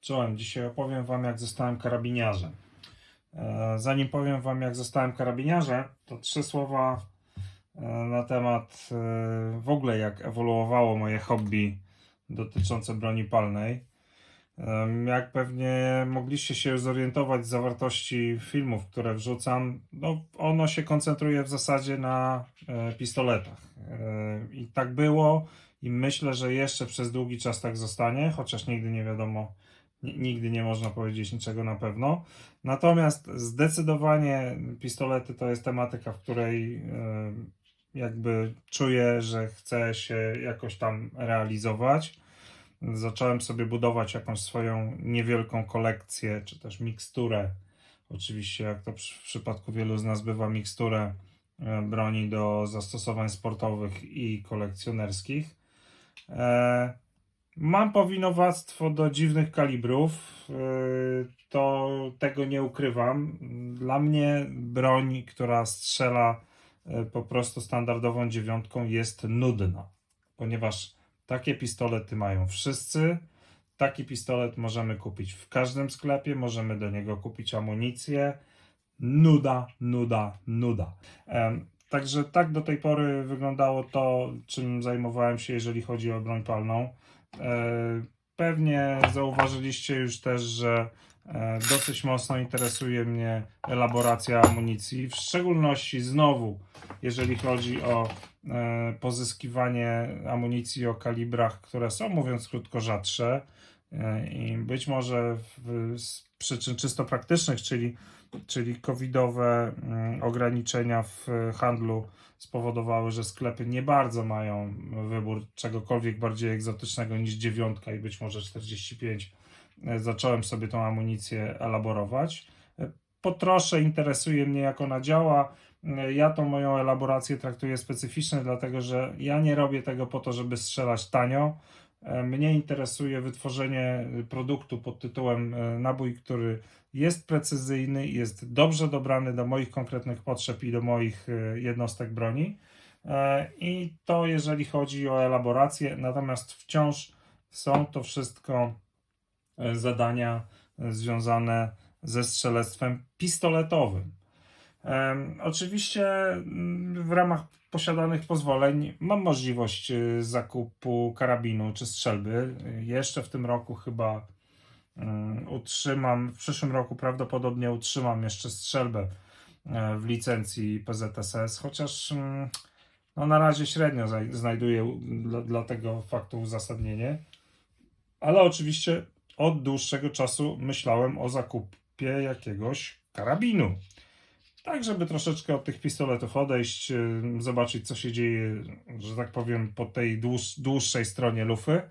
Czołem, dzisiaj opowiem Wam, jak zostałem karabiniarzem. E, Zanim powiem Wam, jak zostałem karabiniarzem, to trzy słowa e, na temat e, w ogóle, jak ewoluowało moje hobby dotyczące broni palnej. Jak pewnie mogliście się zorientować z zawartości filmów, które wrzucam, no ono się koncentruje w zasadzie na pistoletach. I tak było i myślę, że jeszcze przez długi czas tak zostanie, chociaż nigdy nie wiadomo, nigdy nie można powiedzieć niczego na pewno. Natomiast zdecydowanie pistolety to jest tematyka, w której e, jakby czuję, że chcę się jakoś tam realizować. Zacząłem sobie budować jakąś swoją niewielką kolekcję, czy też miksturę. Oczywiście, jak to w przypadku wielu z nas bywa, miksturę e, broni do zastosowań sportowych i kolekcjonerskich. Mam powinowactwo do dziwnych kalibrów. e, To tego nie ukrywam. Dla mnie broń, która strzela e, po prostu standardową dziewiątką, jest nudna, ponieważ takie pistolety mają wszyscy. Taki pistolet możemy kupić w każdym sklepie, możemy do niego kupić amunicję. Nuda, nuda, nuda. Także tak do tej pory wyglądało to, czym zajmowałem się, jeżeli chodzi o broń palną. E, Pewnie zauważyliście już też, że e, dosyć mocno interesuje mnie elaboracja amunicji, w szczególności znowu, jeżeli chodzi o e, pozyskiwanie amunicji o kalibrach, które są, mówiąc krótko, rzadsze. I być może z przyczyn czysto praktycznych, czyli, czyli covidowe mm, ograniczenia w handlu spowodowały, że sklepy nie bardzo mają wybór czegokolwiek bardziej egzotycznego niż dziewiątka i być może 45. E, Zacząłem sobie tą amunicję elaborować. E, Po trosze interesuje mnie, jak ona działa. E, Ja tą moją elaborację traktuję specyficznie, dlatego że ja nie robię tego po to, żeby strzelać tanio. E, Mnie interesuje wytworzenie produktu pod tytułem e, nabój, który jest precyzyjny, jest dobrze dobrany do moich konkretnych potrzeb i do moich e, jednostek broni. I to jeżeli chodzi o elaborację, natomiast wciąż są to wszystko zadania związane ze strzelectwem pistoletowym. Oczywiście mm, w ramach posiadanych pozwoleń mam możliwość y, zakupu karabinu czy strzelby. Jeszcze w tym roku chyba mm, utrzymam, w przyszłym roku prawdopodobnie utrzymam jeszcze strzelbę e, w licencji PZSS, chociaż mm, no na razie średnio znajduję dla, dla tego faktu uzasadnienie. Ale oczywiście od dłuższego czasu myślałem o zakupie jakiegoś karabinu. Tak, żeby troszeczkę od tych pistoletów odejść, y, zobaczyć co się dzieje, że tak powiem, po tej dłuż, dłuższej stronie lufy.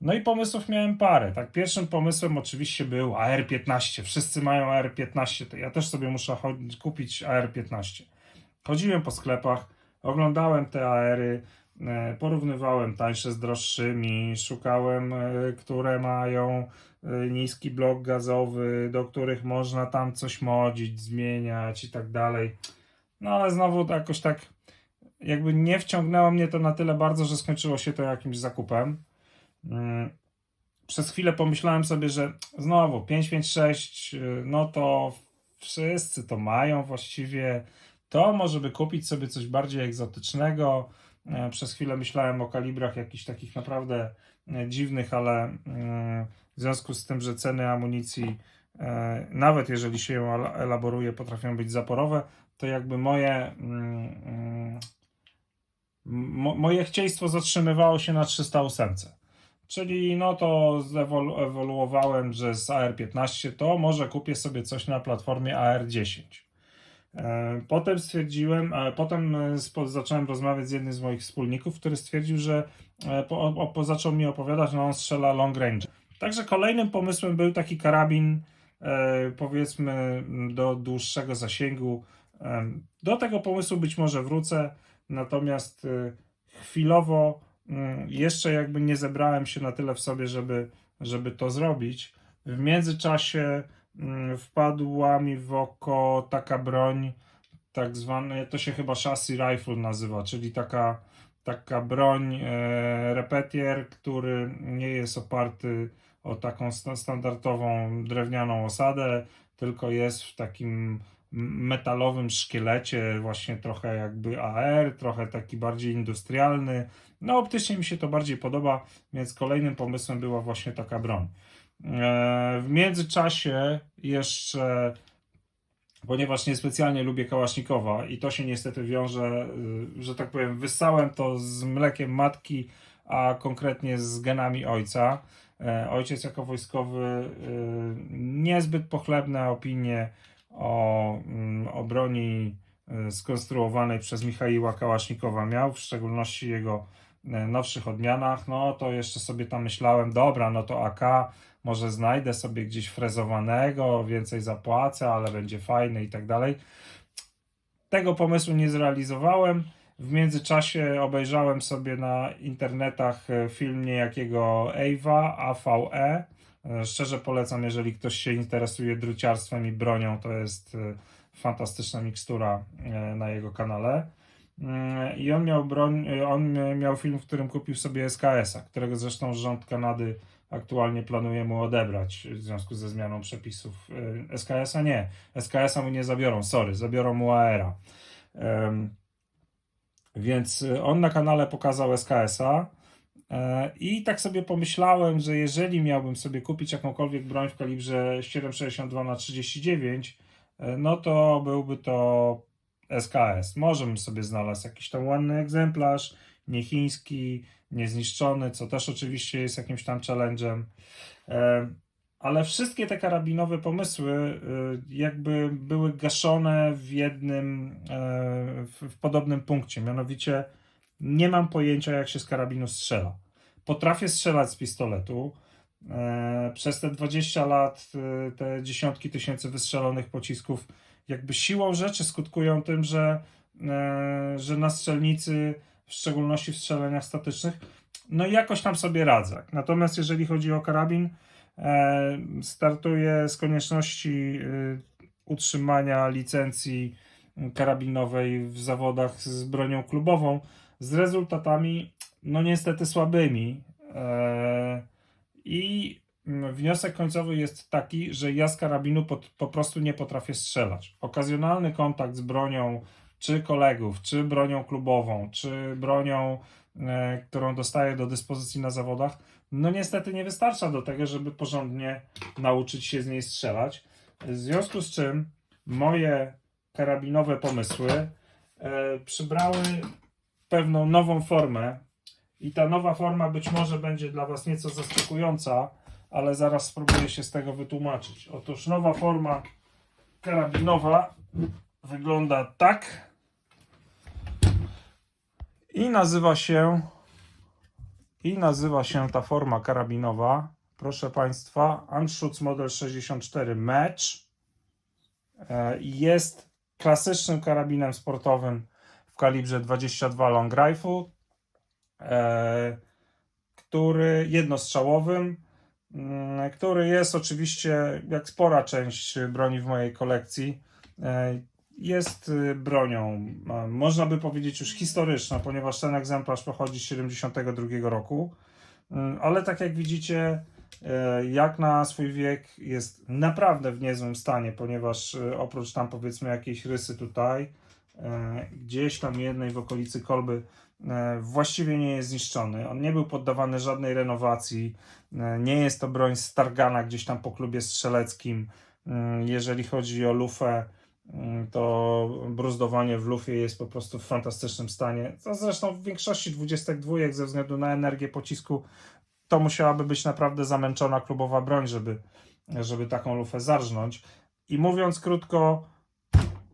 No i pomysłów miałem parę. Tak, pierwszym pomysłem oczywiście był AR-15. Wszyscy mają AR-15, to ja też sobie muszę kupić AR-15. Chodziłem po sklepach, oglądałem te AR-y, porównywałem tańsze z droższymi, szukałem, e, które mają e, niski blok gazowy, do których można tam coś modzić, zmieniać i tak dalej. No ale znowu jakoś tak jakby nie wciągnęło mnie to na tyle bardzo, że skończyło się to jakimś zakupem. Mm, Przez chwilę pomyślałem sobie, że znowu 556, y, no to wszyscy to mają właściwie. To może by kupić sobie coś bardziej egzotycznego. E, Przez chwilę myślałem o kalibrach jakichś takich naprawdę e, dziwnych, ale mm, w związku z tym, że ceny amunicji, e, nawet jeżeli się ją el- elaboruje, potrafią być zaporowe, to jakby moje, mm, mm, mo, moje chcieństwo zatrzymywało się na 308. Czyli no to ewoluowałem, że z AR-15 to może kupię sobie coś na platformie AR-10. E, Potem stwierdziłem, e, potem e, zacząłem rozmawiać z jednym z moich wspólników, który stwierdził, że po, po, zaczął mi opowiadać, że on strzela long range. Także kolejnym pomysłem był taki karabin, powiedzmy, do dłuższego zasięgu. Do tego pomysłu być może wrócę, natomiast chwilowo mm, jeszcze jakby nie zebrałem się na tyle w sobie, żeby, żeby to zrobić. W międzyczasie wpadła mi w oko taka broń, tak zwane, to się chyba chassis rifle nazywa, czyli taka, taka broń e, repetier, który nie jest oparty o taką sta- standardową drewnianą osadę, tylko jest w takim metalowym szkielecie, właśnie trochę jakby AR, trochę taki bardziej industrialny. No optycznie mi się to bardziej podoba, więc kolejnym pomysłem była właśnie taka broń. E, W międzyczasie jeszcze, ponieważ niespecjalnie lubię Kałasznikowa i to się niestety wiąże, y, że tak powiem, wyssałem to z mlekiem matki, a konkretnie z genami ojca. E, Ojciec jako wojskowy y, niezbyt pochlebne opinie o, mm, o broni y, skonstruowanej przez Michaiła Kałasznikowa miał, w szczególności jego nowszych odmianach. No to jeszcze sobie tam myślałem, dobra, no to AK, może znajdę sobie gdzieś frezowanego, więcej zapłacę, ale będzie fajny i tak dalej. Tego pomysłu nie zrealizowałem. W międzyczasie obejrzałem sobie na internetach e, film niejakiego Ewa, AVE. E, Szczerze polecam, jeżeli ktoś się interesuje druciarstwem i bronią, to jest e, fantastyczna mikstura e, na jego kanale. Mm, I on miał broń, e, on miał film, w którym kupił sobie SKS-a, którego zresztą rząd Kanady aktualnie planuje mu odebrać w związku ze zmianą przepisów. E, SKS-a nie. SKS-a mu nie zabiorą, sorry, zabiorą mu. Em, Więc y, on na kanale pokazał SKS-a e, i tak sobie pomyślałem, że jeżeli miałbym sobie kupić jakąkolwiek broń w kalibrze 7,62 na 39 e, no to byłby to SKS. Może sobie znalazł jakiś tam ładny egzemplarz, nie chiński, niezniszczony, co też oczywiście jest jakimś tam challenge'em. E, Ale wszystkie te karabinowe pomysły y, jakby były gaszone w jednym, e, w, podobnym punkcie. Mianowicie nie mam pojęcia, jak się z karabinu strzela. Potrafię strzelać z pistoletu. E, Przez te 20 lat te dziesiątki tysięcy wystrzelonych pocisków jakby siłą rzeczy skutkują tym, że, e, że na strzelnicy, w szczególności w strzelaniach statycznych, no jakoś tam sobie radzę. Natomiast jeżeli chodzi o karabin, e, startuję z konieczności y, utrzymania licencji karabinowej w zawodach z bronią klubową, z rezultatami, no niestety słabymi. E, I wniosek końcowy jest taki, że ja z karabinu po, po prostu nie potrafię strzelać. Okazjonalny kontakt z bronią czy kolegów, czy bronią klubową, czy bronią, e, którą dostaję do dyspozycji na zawodach, no niestety nie wystarcza do tego, żeby porządnie nauczyć się z niej strzelać. W związku z czym moje karabinowe pomysły e, przybrały pewną nową formę i ta nowa forma być może będzie dla Was nieco zaskakująca, ale zaraz spróbuję się z tego wytłumaczyć. Otóż nowa forma karabinowa wygląda tak i nazywa się i nazywa się ta forma karabinowa, proszę Państwa, Anschutz Model 64 Match. E, Jest klasycznym karabinem sportowym w kalibrze 22 long rifle, e, który jednostrzałowym, który jest oczywiście, jak spora część broni w mojej kolekcji, e, jest y, bronią, można by powiedzieć już historyczną, ponieważ ten egzemplarz pochodzi z 72 roku, Mm, ale tak jak widzicie, e, jak na swój wiek jest naprawdę w niezłym stanie, ponieważ e, oprócz tam powiedzmy jakiejś rysy tutaj, gdzieś tam jednej w okolicy kolby właściwie nie jest zniszczony. On nie był poddawany żadnej renowacji, e, nie jest to broń stargana gdzieś tam po klubie strzeleckim. Mm, Jeżeli chodzi o lufę, to bruzdowanie w lufie jest po prostu w fantastycznym stanie. To zresztą w większości 22 ze względu na energię pocisku to musiałaby być naprawdę zamęczona klubowa broń, żeby, żeby taką lufę zarżnąć. I mówiąc krótko,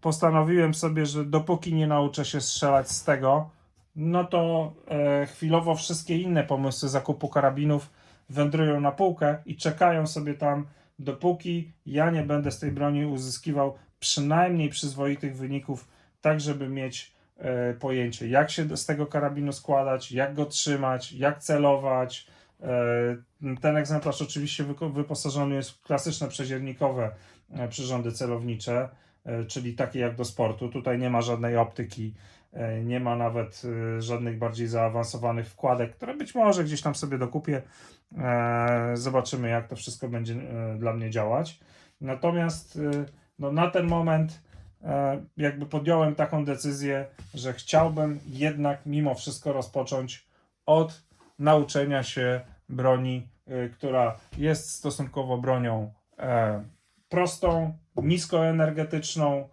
postanowiłem sobie, że dopóki nie nauczę się strzelać z tego, no to e, chwilowo wszystkie inne pomysły zakupu karabinów wędrują na półkę i czekają sobie tam, dopóki ja nie będę z tej broni uzyskiwał przynajmniej przyzwoitych wyników, tak żeby mieć e, pojęcie, jak się z tego karabinu składać, jak go trzymać, jak celować. E, ten egzemplarz oczywiście wyposażony jest w klasyczne przeziernikowe przyrządy celownicze, czyli takie jak do sportu. Tutaj nie ma żadnej optyki. E, nie ma nawet e, żadnych bardziej zaawansowanych wkładek, które być może gdzieś tam sobie dokupię. E, Zobaczymy, jak to wszystko będzie dla mnie działać. Natomiast no, na ten moment jakby podjąłem taką decyzję, że chciałbym jednak mimo wszystko rozpocząć od nauczenia się broni, która jest stosunkowo bronią prostą, niskoenergetyczną,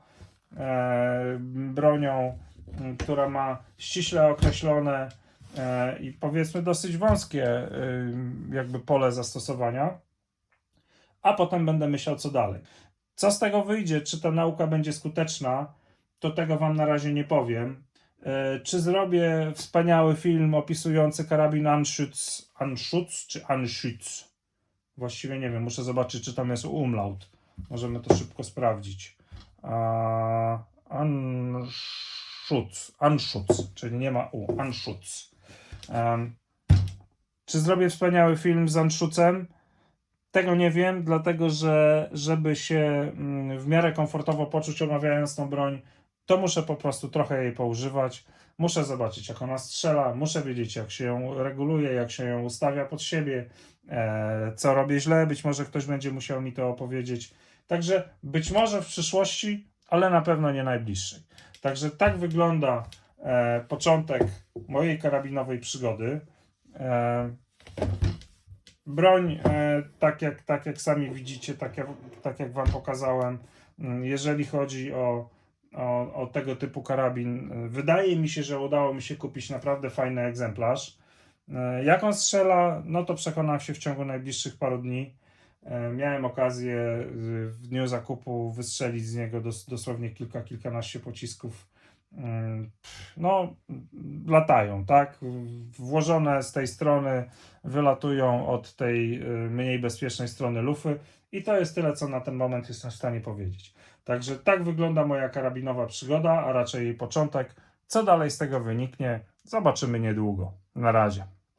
bronią, która ma ściśle określone e, i powiedzmy dosyć wąskie y, jakby pole zastosowania, a potem będę myślał co dalej. Co z tego wyjdzie, czy ta nauka będzie skuteczna, to tego Wam na razie nie powiem. E, Czy zrobię wspaniały film opisujący karabin Anschütz, Anschütz czy Anschütz? Właściwie nie wiem, muszę zobaczyć, czy tam jest umlaut. Możemy to szybko sprawdzić. A, Anschütz, Anschütz, czyli nie ma U, Anschütz. Em, czy zrobię wspaniały film z Anschützem? Tego nie wiem, dlatego że żeby się mm, w miarę komfortowo poczuć omawiając tą broń, to muszę po prostu trochę jej poużywać. Muszę zobaczyć, jak ona strzela, muszę wiedzieć, jak się ją reguluje, jak się ją ustawia pod siebie, e, co robię źle. Być może ktoś będzie musiał mi to opowiedzieć. Także być może w przyszłości, ale na pewno nie najbliższej. Także tak wygląda e, początek mojej karabinowej przygody. E, broń, e, tak, jak, tak jak sami widzicie, tak jak, tak jak Wam pokazałem, mm, jeżeli chodzi o o, o tego typu karabin. Wydaje mi się, że udało mi się kupić naprawdę fajny egzemplarz. E, Jak on strzela, no to przekonam się w ciągu najbliższych paru dni. E, Miałem okazję y, w dniu zakupu wystrzelić z niego dos, dosłownie kilka, kilkanaście pocisków. Pff, No, latają, tak? Włożone z tej strony wylatują od tej y, mniej bezpiecznej strony lufy. I to jest tyle, co na ten moment jestem w stanie powiedzieć. Także tak wygląda moja karabinowa przygoda, a raczej jej początek. Co dalej z tego wyniknie, zobaczymy niedługo. Na razie.